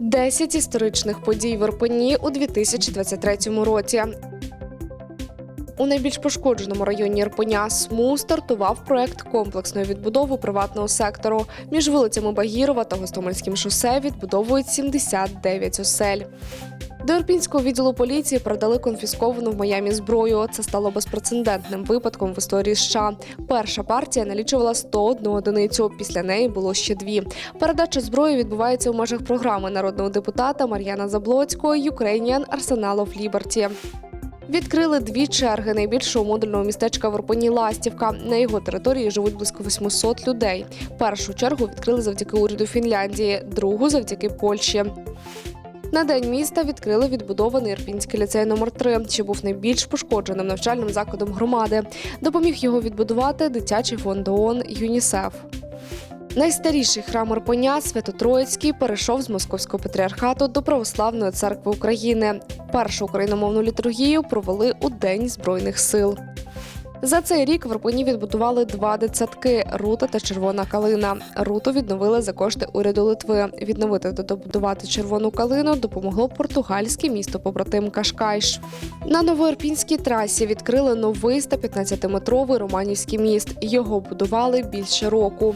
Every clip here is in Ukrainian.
10 історичних подій в Ірпені у 2023 році. У найбільш пошкодженому районі Ірпеня СМУ стартував проект комплексної відбудови приватного сектору. Між вулицями Багірова та Гостомельським шосе відбудовують 79 осель. До Ірпінського відділу поліції передали конфісковану в Майамі зброю. Це стало безпрецедентним випадком в історії США. Перша партія налічувала 101 одиницю. Після неї було ще дві. Передача зброї відбувається у межах програми народного депутата Мар'яна Заблоцького Ukrainian Arsenal of Liberty. Відкрили дві черги найбільшого модульного містечка в Ірпені Ластівка. На його території живуть близько 800 людей. Першу чергу відкрили завдяки уряду Фінляндії, другу завдяки Польщі. На день міста відкрили відбудований Ірпінський ліцей номер 3 що був найбільш пошкодженим навчальним закладом громади. Допоміг його відбудувати дитячий фонд ООН ЮНІСЕФ. Найстаріший храм Ірпеня Свято-Троїцький перейшов з московського патріархату до Православної церкви України. Першу україномовну літургію провели у День Збройних сил. За цей рік в Ірпені відбудували два дитсадки Рута та Червона калина. Руту відновили за кошти уряду Литви. Відновити та добудувати червону калину допомогло португальське місто побратим Кашкайш. На новоірпінській трасі відкрили новий 115-метровий Романівський міст. Його будували більше року.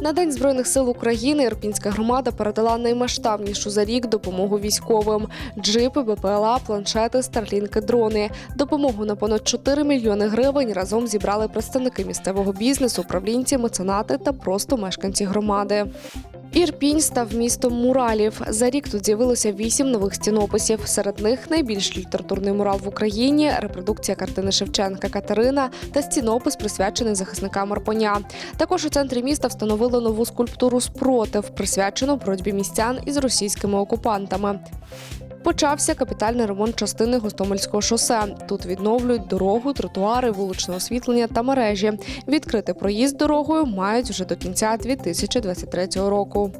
На День Збройних сил України Ірпінська громада передала наймасштабнішу за рік допомогу військовим: джипи, БПЛА, планшети, старлінки, дрони. Допомогу на понад 4 мільйони гривень разом зібрали представники місцевого бізнесу, управлінці, меценати та просто мешканці громади. Ірпінь став містом муралів. За рік тут з'явилося вісім нових стінописів. Серед них найбільш літературний мурал в Україні, репродукція картини Шевченка Катерина та стінопис, присвячений захисникам Арпоня. Також у центрі міста встановили нову скульптуру спротив, присвячену боротьбі містян із російськими окупантами. Почався капітальний ремонт частини Гостомельського шосе. Тут відновлюють дорогу, тротуари, вуличне освітлення та мережі. Відкрити проїзд дорогою мають вже до кінця 2023 року.